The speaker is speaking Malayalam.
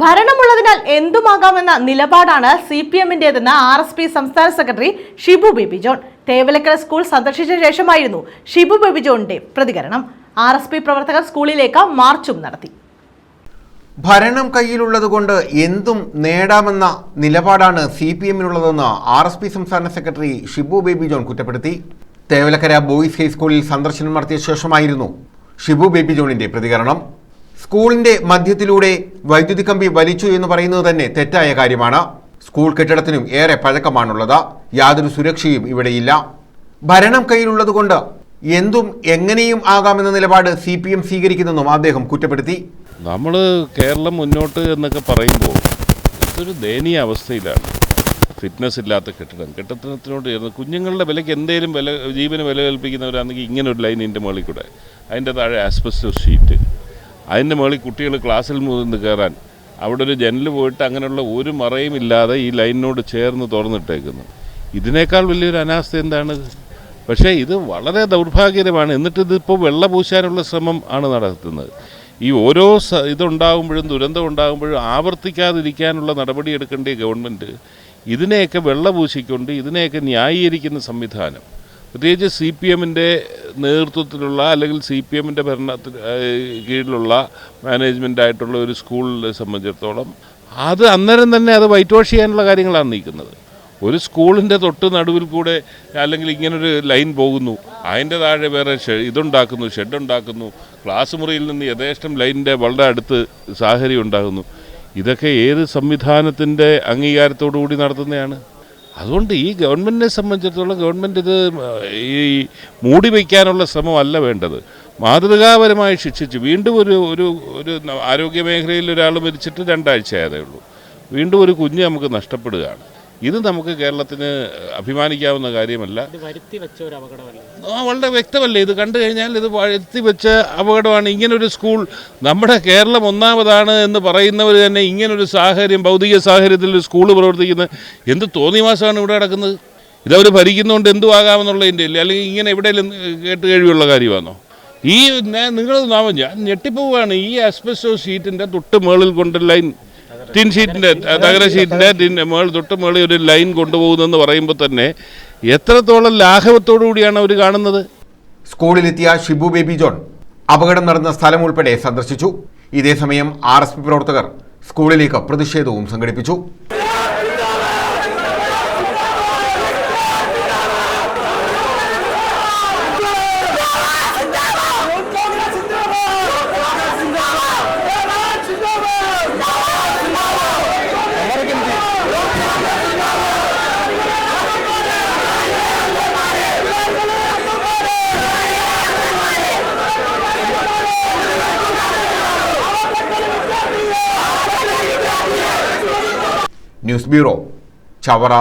ഭരണമുള്ളതിനാൽ എന്തുമാകാമെന്ന നിലപാടാണ് സി പി എമ്മിന്റേതെന്ന് ആർ എസ് പി സംസ്ഥാന സെക്രട്ടറി ഷിബു ബേബി ജോൺ. തേവലക്കര സ്കൂൾ സന്ദർശിച്ച ശേഷമായിരുന്നു ഷിബു ബേബി ജോണിന്റെ പ്രതികരണം. ആർ എസ് പി പ്രവർത്തകർ സ്കൂളിലേക്ക് മാർച്ചും നടത്തി. ഭരണം കയ്യിലുള്ളതുകൊണ്ട് എന്തും നേടാമെന്ന നിലപാടാണ് സി പി എമ്മിനുള്ളതെന്ന് ആർ എസ് പി സംസ്ഥാന സെക്രട്ടറി ഷിബു ബേബി ജോൺ കുറ്റപ്പെടുത്തി. തേവലക്കര ബോയ്സ് ഹൈസ്കൂളിൽ സന്ദർശനം നടത്തിയ ശേഷമായിരുന്നു ഷിബു ബേബി ജോണിന്റെ പ്രതികരണം. സ്കൂളിന്റെ മധ്യത്തിലൂടെ വൈദ്യുതി കമ്പി വലിച്ചു എന്ന് പറയുന്നത് തന്നെ തെറ്റായ കാര്യമാണ്. സ്കൂൾ കെട്ടിടത്തിനും ഏറെ പഴക്കമാണുള്ളത്. യാതൊരു സുരക്ഷയും ഇവിടെയില്ല. ഭരണം കയ്യിലുള്ളതുകൊണ്ട് എന്തും എങ്ങനെയും ആകാമെന്ന നിലപാട് സി പി എം സ്വീകരിക്കുന്നെന്നും അദ്ദേഹം കുറ്റപ്പെടുത്തി. നമ്മൾ കേരളം മുന്നോട്ട് എന്നൊക്കെ പറയുമ്പോൾ ഇതൊരു ദയനീയ അവസ്ഥയിലാണ്. ഫിറ്റ്നസ് ഇല്ലാത്ത കെട്ടിടം. കെട്ടിടത്തിനോട് ചേർന്ന് കുഞ്ഞുങ്ങളുടെ വിലയ്ക്ക് എന്തേലും വില ജീവന് വില കൽപ്പിക്കുന്നവരാണെങ്കിൽ ഇങ്ങനെ ഒരു ലൈൻ ഇതിന്റെ മുകളിൽ കൂടെ. അതിന്റെ താഴെ ആസ്പെസ്റ്റോ ഷീറ്റ് അതിന്റെ മുകളിൽ കുട്ടികൾ ക്ലാസ്സിൽ നിന്ന് കയറാൻ. അവിടെ ഒരു ജനൽ പോയിട്ട് അങ്ങനെയുള്ള ഒരു മറയും ഇല്ലാതെ ഈ ലൈനിനോട് ചേർന്ന് തുറന്നിട്ടേക്കുന്നു. ഇതിനേക്കാൾ വലിയൊരു അനാസ്ഥ എന്താണ്? പക്ഷേ ഇത് വളരെ ദൗർഭാഗ്യകരമാണ്. എന്നിട്ട് ഇതിപ്പോൾ വെള്ള പൂശാനുള്ള ശ്രമം ആണ് നടത്തുന്നത്. ഈ ഓരോ ഇതുണ്ടാകുമ്പോഴും ദുരന്തം ഉണ്ടാകുമ്പോഴും ആവർത്തിക്കാതിരിക്കാനുള്ള നടപടി എടുക്കേണ്ട ഗവൺമെന്റ് ഇതിനെയൊക്കെ വെള്ള പൂശിക്കൊണ്ട് ഇതിനെയൊക്കെ ന്യായീകരിക്കുന്ന സംവിധാനം. പ്രത്യേകിച്ച് സി പി എമ്മിന്റെ നേതൃത്വത്തിലുള്ള അല്ലെങ്കിൽ സി പി എമ്മിന്റെ ഭരണത്തിൽ കീഴിലുള്ള മാനേജ്മെന്റ് ആയിട്ടുള്ള ഒരു സ്കൂളിനെ സംബന്ധിച്ചിടത്തോളം അത് അന്നേരം തന്നെ അത് വൈറ്റ് വാഷ് ചെയ്യാനുള്ള കാര്യങ്ങളാണ് നീക്കുന്നത്. ഒരു സ്കൂളിന്റെ തൊട്ട് നടുവിൽ കൂടെ അല്ലെങ്കിൽ ഇങ്ങനൊരു ലൈൻ പോകുന്നു അതിന്റെ താഴെ വേറെ ഇതുണ്ടാക്കുന്നു ഷെഡ് ഉണ്ടാക്കുന്നു ക്ലാസ് മുറിയിൽ നിന്ന് യഥേഷ്ടം ലൈനിന്റെ വളരെ അടുത്ത് സാഹചര്യം ഉണ്ടാകുന്നു. ഇതൊക്കെ ഏത് സംവിധാനത്തിന്റെ അംഗീകാരത്തോടു കൂടി നടത്തുന്നതാണ്? അതുകൊണ്ട് ഈ ഗവൺമെന്റിനെ സംബന്ധിച്ചിടത്തോളം ഗവൺമെന്റ് ഇത് ഈ മൂടി വയ്ക്കാനുള്ള ശ്രമമല്ല വേണ്ടത്. മാതൃകാപരമായി ശിക്ഷിച്ച് വീണ്ടും ഒരു ഒരു ഒരു ആരോഗ്യ മേഖലയിൽ ഒരാൾ മരിച്ചിട്ട് രണ്ടാഴ്ച ആയതേ ഉള്ളൂ. വീണ്ടും ഒരു കുഞ്ഞ് നമുക്ക് നഷ്ടപ്പെടുകയാണ്. ഇത് നമുക്ക് കേരളത്തിന് അഭിമാനിക്കാവുന്ന കാര്യമല്ല. വളരെ വ്യക്തമല്ലേ? ഇത് കണ്ടു കഴിഞ്ഞാൽ ഇത് വരുത്തി വെച്ച അപകടമാണ് ഇങ്ങനൊരു സ്കൂൾ. നമ്മുടെ കേരളം ഒന്നാമതാണ് എന്ന് പറയുന്നവർ തന്നെ ഇങ്ങനൊരു സാഹചര്യം ഭൗതിക സാഹചര്യത്തിൽ ഒരു സ്കൂൾ പ്രവർത്തിക്കുന്നത്. എന്ത് തോന്നിവാസമാണ് ഇവിടെ നടക്കുന്നത്? ഇതവർ ഭരിക്കുന്നതുകൊണ്ട് എന്തു ആകാമെന്നുള്ളതിന്റെ ഇല്ലേ അല്ലെങ്കിൽ ഇങ്ങനെ എവിടെയെങ്കിലും കേട്ട് കഴിവുള്ള കാര്യമാണോ? ഈ നിങ്ങൾ നാമം ഞാൻ ഞെട്ടിപ്പോവുകയാണ് ഈ അസ്പെസോ ഷീറ്റിന്റെ തൊട്ട് മുകളിൽ കൊണ്ട് ലൈൻ ടിൻ ഷീറ്റിന്റെ തകര ഷീറ്റിന്റെ ടിൻ മേൾ തൊട്ട് മേളിൽ ഒരു ലൈൻ കൊണ്ടുപോകുന്നതെന്ന് പറയുമ്പോൾ തന്നെ എത്രത്തോളം ലാഘവത്തോടു കൂടിയാണ് അവർ കാണുന്നത്? സ്കൂളിലെത്തിയ ഷിബു ബേബി ജോൺ അപകടം നടന്ന സ്ഥലം ഉൾപ്പെടെ സന്ദർശിച്ചു. ഇതേസമയം ആർ എസ് പി പ്രവർത്തകർ സ്കൂളിലേക്ക് പ്രതിഷേധവും സംഘടിപ്പിച്ചു. News bureau Chavara.